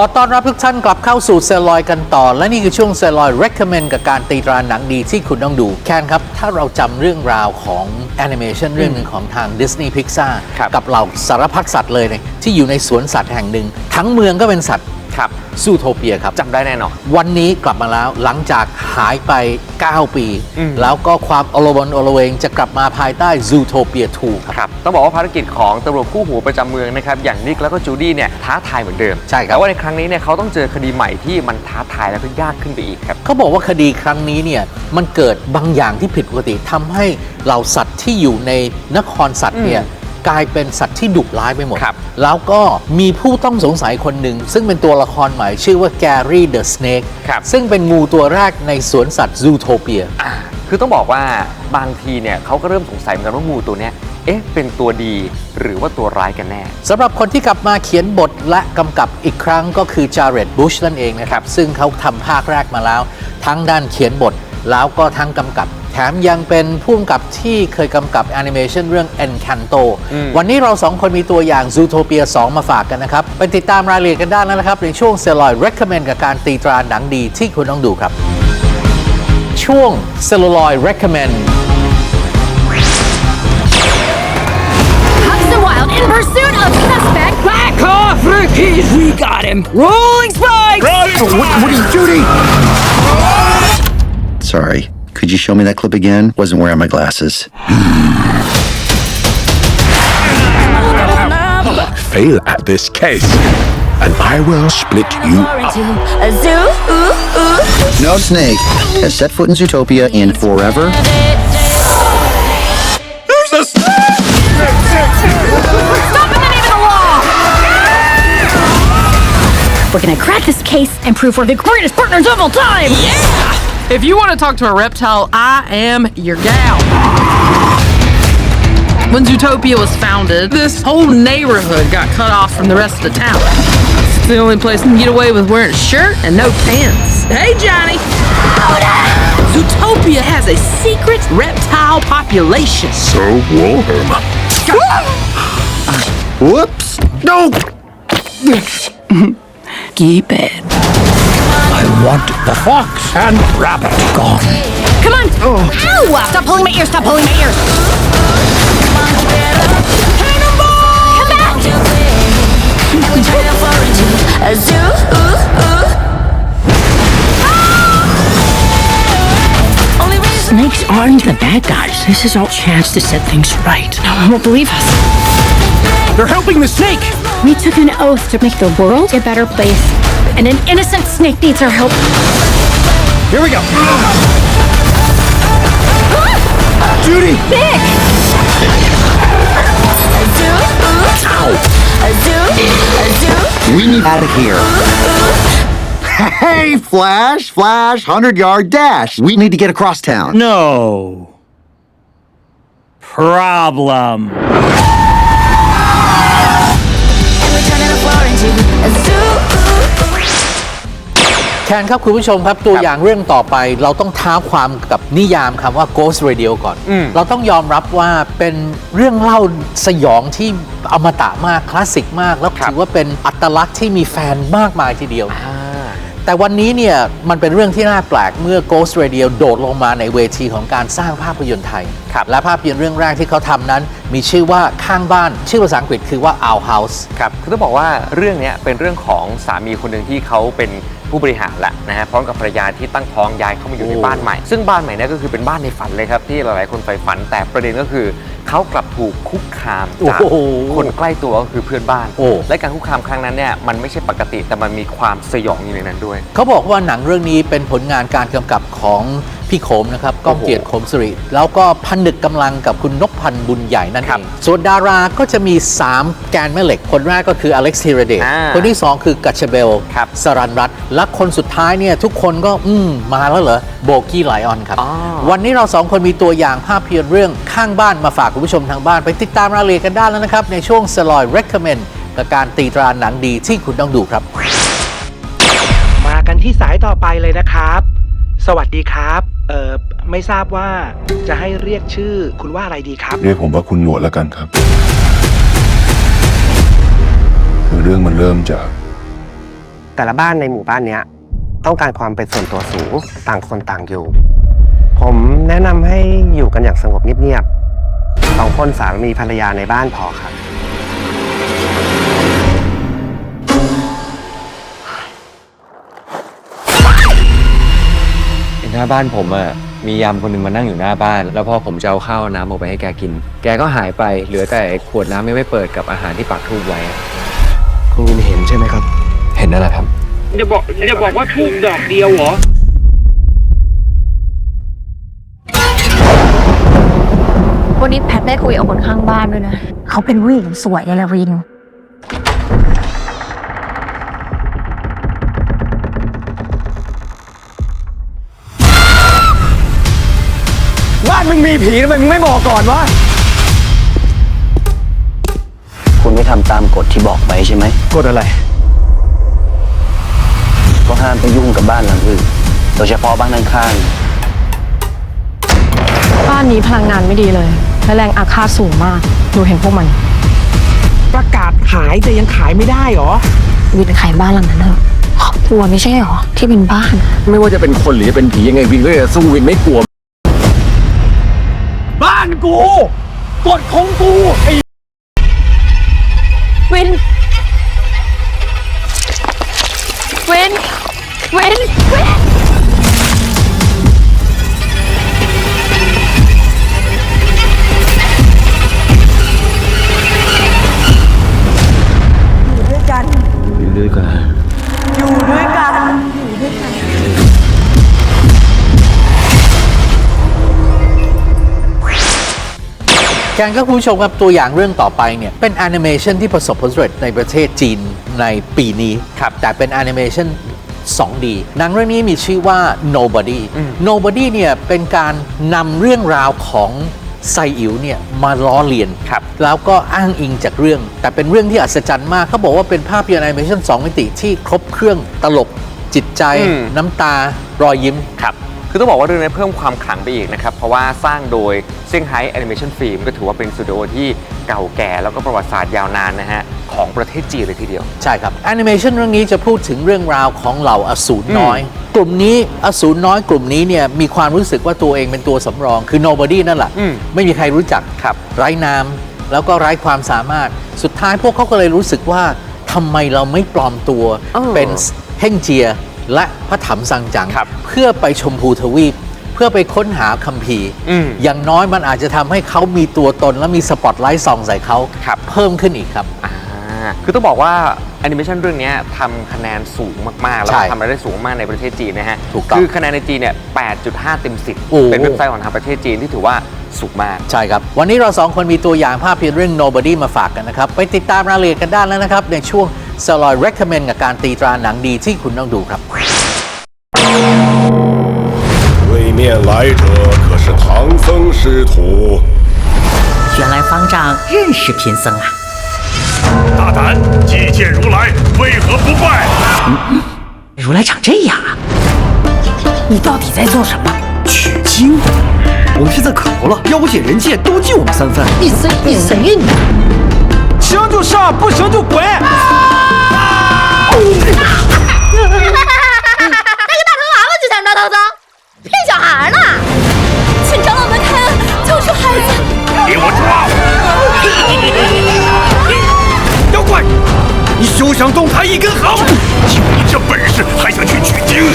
อต้อนรับทุกท่านกลับเข้าสู่เซลลอยกันต่อ และนี่คือช่วงเซลลอย recommend กับการตีตราหนังดีที่คุณต้องดูแคนครับ ถ้าเราจำเรื่องราวของแอนิเมชันเรื่องหนึ่งของทาง Disney Pixar ครับกับเหล่าสารพัดสัตว์เลยเนี่ยที่อยู่ในสวนสัตว์แห่งหนึ่ง ทั้งเมืองก็เป็นสัตว์ ครับซูโทเปียครับจำได้แน่นอน วันนี้กลับมาแล้วหลังจากหายไป 9 ปี อืม แล้วก็ความอลวนอลเวงจะกลับมาภายใต้ Zootopia 2ครับ ครับต้องบอกว่าภารกิจของตำรวจคู่หูประจำเมืองนะครับอย่างนิกแล้วก็จูดี้เนี่ยท้าทายเหมือนเดิมใช่ครับ แต่ว่าในครั้งนี้เนี่ยเขาต้องเจอคดีใหม่ที่มันท้าทายแล้วก็ยากขึ้นไปอีกครับ เขาบอกว่าคดีครั้งนี้เนี่ยมันเกิดบางอย่างที่ผิดปกติทำให้เหล่าสัตว์ที่อยู่ในนครสัตว์เนี่ย กลายเป็นสัตว์ที่ดุร้ายไปหมด ครับ แล้วก็มีผู้ต้องสงสัยคนหนึ่ง ซึ่งเป็นตัวละครใหม่ชื่อว่าแกรี่เดอะสเนกครับ ซึ่งเป็นงูตัวแรกในสวนสัตว์ซูโทเปีย อ่าคือต้องบอกว่าบางทีเนี่ยเขาก็เริ่มสงสัยเหมือนกันว่างูตัวเนี้ย เอ๊ะ เป็นตัวดีหรือว่าตัวร้ายกันแน่ สำหรับคนที่กลับมาเขียนบทและกำกับอีกครั้งก็คือจาร์เรตบุชนั่นเองนะครับ ซึ่งเขาทำภาคแรกมาแล้ว ทั้งด้านเขียนบทแล้วก็ทั้งกำกับ แถมยังเป็นผู้กำกับที่เคยกำกับแอนิเมชันเรื่อง Encanto อืมวันนี้เราสองคนมีตัวอย่าง Zootopia 2 มาฝากกันนะครับ ไปติดตามรายละเอียดกันได้แล้วนะครับ ในช่วงเซลลอย recommend กับการตีตราหนังดีที่คุณต้องดูครับ ช่วง Celluloid Recommend Hugs the Wild in pursuit of suspect. Back off, rookies! We got him! Rolling spikes! What, what are you, Judy? Sorry. Could you show me that clip again? Wasn't wearing my glasses. fail at this case, and I will split you up. A zoo. Ooh, ooh. No snake has set foot in Zootopia in forever. There's a Stop in the name of the law! We're gonna crack this case and prove we're the greatest partners of all time! If you want to talk to a reptile, I am your gal. When Zootopia was founded, this whole neighborhood got cut off from the rest of the town. It's the only place you can get away with wearing a shirt and no pants. Hey, Johnny! Zootopia has a secret reptile population. so warm. Whoops. No. Keep it. I want the fox and rabbit gone. Come on! Ow! Stop pulling my ear! Stop pulling my ear! Come back! a zoo. Snakes aren't the bad guys. This is our chance to set things right. No one will believe us. They're helping the snake. We took an oath to make the world a better place, and an innocent snake needs our help. Here we go. Judy! Big! We need out of here. Hey, Flash, Flash, 100 yard dash. We need to get across town. No problem. แคนครับคุณผู้ชมครับตัวอย่างเรื่องต่อไป เราต้องท้าความกับนิยามคำว่า Ghost Radio ก่อนอืมเราต้องยอมรับว่าเป็นเรื่องเล่าสยองที่อมตะมากคลาสสิกมาก แล้วถือว่าเป็นอัตลักษณ์ที่มีแฟนมากมายทีเดียวอ่า แต่วันนี้เนี่ยมันเป็นเรื่องที่น่าแปลกเมื่อ Ghost Radio โดดลงมาในเวทีของการสร้างภาพยนตร์ไทยครับและภาพยนตร์เรื่องแรกที่เขาทำนั้น มีชื่อว่าข้างบ้าน ชื่อภาษาอังกฤษคือว่า Our House ครับคือต้องบอกว่าเรื่องเนี้ยเป็นเรื่องของสามีคนหนึ่งที่เขาเป็นผู้บริหารแหละนะฮะพร้อมกับภรรยาที่ตั้งท้องย้ายเข้ามาอยู่ในโอ้บ้านใหม่ ซึ่งบ้านใหม่เนี่ยก็คือเป็นบ้านในฝันเลยครับที่หลายๆคนใฝ่ฝันแต่ประเด็นก็คือ เขากลับถูกคุกคามจากโอ้โหคนใกล้ตัวก็คือเพื่อนบ้าน โอ้ และการคุกคามครั้งนั้นเนี่ยมันไม่ใช่ปกติแต่มันมีความสยองอยู่ในนั้นด้วย เขาบอกว่าหนังเรื่องนี้เป็นผลงานการกำกับของพี่โขมนะครับก้องโอ้โหเกียรติโขมสิริ แล้วก็พันนึกกำลังกับคุณนพพันธ์บุญใหญ่นั่นคเอรับงส่วนดาราก็จะมี 3 แกนแม่เหล็ก คนแรกก็คืออเล็กซ์ธีรเดชอ่าคนที่ 2 คือกัชเบลครับสรันรัตน์และคนสุดท้ายเนี่ยทุกคนก็อืมมาแล้วเหรอโบกี้ไลออนครับ อ๋อ วันนี้เราสองคนมีตัวอย่างภาพยนตร์เรื่องข้างบ้านมาฝากคุณผู้ชมทางบ้านไปติดตามรายละเอียดกันได้แล้วนะครับ ในช่วง s l o y Recommend กับการตีตราหนังดีที่คุณต้องดูครับ มากันที่สายต่อไปเลยนะครับ สวัสดีครับเอ่อไม่ทราบว่าจะให้เรียกชื่อคุณว่าอะไรดีครับ เรียกผมว่าคุณหนวดแล้วกันครับ คือเรื่องมันเริ่มจาก แต่ละบ้านในหมู่บ้านเนี้ย ต้องการความเป็นส่วนตัวสูงต่างคนต่างอยู่ ผมแนะนำให้อยู่กันอย่างสงบเงียบๆ สองคนสามีภรรยาในบ้านพอครับหน้าบ้านผมอะมียามคนหนึ่งมานั่งอยู่หน้าบ้าน แล้วพอผมจะเอาข้าวเอาน้ำออกไปให้แกกิน แกก็หายไป เหลือแต่ขวดน้ำไม่ไว้เปิดกับอาหารที่ปักทูบไว้อะคุณวินเห็นใช่ไหมครับ เห็นนั่นแหละครับ อย่าบอกอย่าบอกว่าทูบดอกเดียวเหรอ วันนี้แพทได้คุยกับคนข้างบ้านด้วยนะ เขาเป็นผู้หญิงสวยเลยละริน บ้านมึงมีผีทำไมมึงไม่บอกก่อนวะ คุณไม่ทำตามกฎที่บอกไว้ใช่ไหม กดอะไร ก็ห้ามไปยุ่งกับบ้านหลังอื่น โดยเฉพาะบ้านข้างบ้านนี้พลังงานไม่ดีเลย และแรงอาฆาตสูงมาก หนูเห็นพวกมัน ประกาศขายแต่ยังขายไม่ได้เหรอ วินขายบ้านหลังนั้นเถอะครอบครัวไม่ใช่เหรอ ที่เป็นบ้าน ไม่ว่าจะเป็นคนหรือจะเป็นผียังไงวินก็จะสู้วินไม่กลัว บ้านกูกฎของกูไอ้วิน วิน วินวิน กนครับคุณผู้ชมครับตัวอย่างเรื่องต่อไปเนี่ยเป็นแอนิเมชันที่ประสบผลสำเร็จในประเทศจีนในปีนี้ครับแต่เป็นแอนิเมชัน 2D หนังเรื่องนี้มีชื่อว่า Nobody Nobody เนี่ยเป็นการนำเรื่องราวของไซอิ๋วเนี่ยมาล้อเลียนครับแล้วก็อ้างอิงจากเรื่อง แต่เป็นเรื่องที่อัศจรรย์มากเขาบอกว่าเป็นภาพยนตร์แอนิเมชัน2มิติที่ครบเครื่องตลกจิตใจอืมน้ำตารอยยิ้มครับ คือต้องบอกว่าเรื่องนี้เพิ่มความขลังไปอีกนะครับ เพราะว่าสร้างโดยเซี่ยงไฮ้แอนิเมชันฟิล์มก็ถือว่าเป็นสตูดิโอที่เก่าแก่แล้วก็ประวัติศาสตร์ยาวนานนะฮะของประเทศจีนเลยทีเดียว ใช่ครับแอนิเมชันเรื่องนี้จะพูดถึงเรื่องราวของเหล่าอสูรน้อย กลุ่มนี้อสูรน้อยกลุ่มนี้เนี่ยมีความรู้สึกว่าตัวเองเป็นตัวสำรองคือ nobody นั่นแหละอืม ไม่มีใครรู้จักครับ ไร้นามแล้วก็ไร้ความสามารถ สุดท้ายพวกเขาก็เลยรู้สึกว่าทำไมเราไม่ปลอมตัวเออ เป็นเฮ่งเจีย และพระถัมซังจัง ครับเพื่อไปชมพูทวีป เพื่อไปค้นหาคัมภีร์ อืมอย่างน้อยมันอาจจะทำให้เขามีตัวตนและมีสปอตไลท์ส่องใส่เขาครับ เพิ่มขึ้นอีกครับ อ่าคือต้องบอกว่าแอนิเมชันเรื่องนี้ทำคะแนนสูงมากๆ แล้วใช่ก็ทำรายได้สูงมากในประเทศจีนนะฮะถูกต้องคือคะแนนในจีนเนี่ย 8.5 เต็ม โอ้ 10 เป็นเว็บไซต์ของทางประเทศจีนที่ถือว่าสูงมาก ใช่ครับ วันนี้เราสองคนมีตัวอย่างภาพยนตร์เรื่อง Nobody มาฝากกันนะครับ ไปติดตามรายละเอียดกันได้แล้วนะครับ ในช่วง s l o y Recommend กับการตีตราหนังดีที่คุณต้องดูครับ 对面来者可是唐僧师徒。原来方丈认识贫僧啊！大胆，祭见如来，为何不拜？如来长这样啊！你到底在做什么？取经，我们是在渴了，妖邪人界都敬我们三分。你谁你谁呀你？行就上，不行就滚！ 那个大头娃娃就想抓唐僧，骗小孩呢！请长老们开恩，救出孩子！给我抓！妖怪，你休想动他一根毫！就你这本事，还想去取经？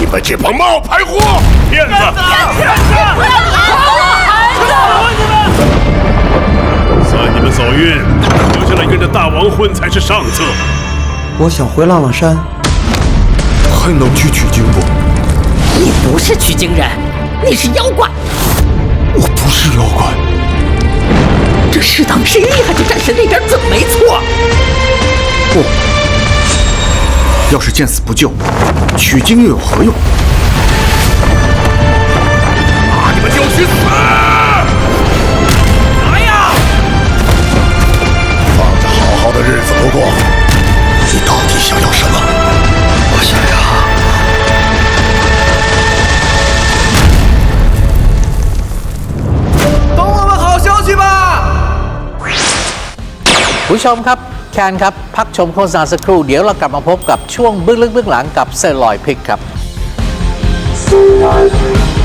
你们这帮冒牌货，骗子！算你们走运，留下来跟着大王混才是上策。我想回浪浪山，还能去取经不？你不是取经人，你是妖怪。我不是妖怪，这世道谁厉害就站谁那边准没错。不。要是见死不救，取经又有何用？ ผู้ชมครับแคนครับ พักชมโฆษณาสักครู่ เดี๋ยวเรากลับมาพบกับช่วงเบื้องลึกเบื้องหลังกับเซอร์ลอยพิกครับ Thank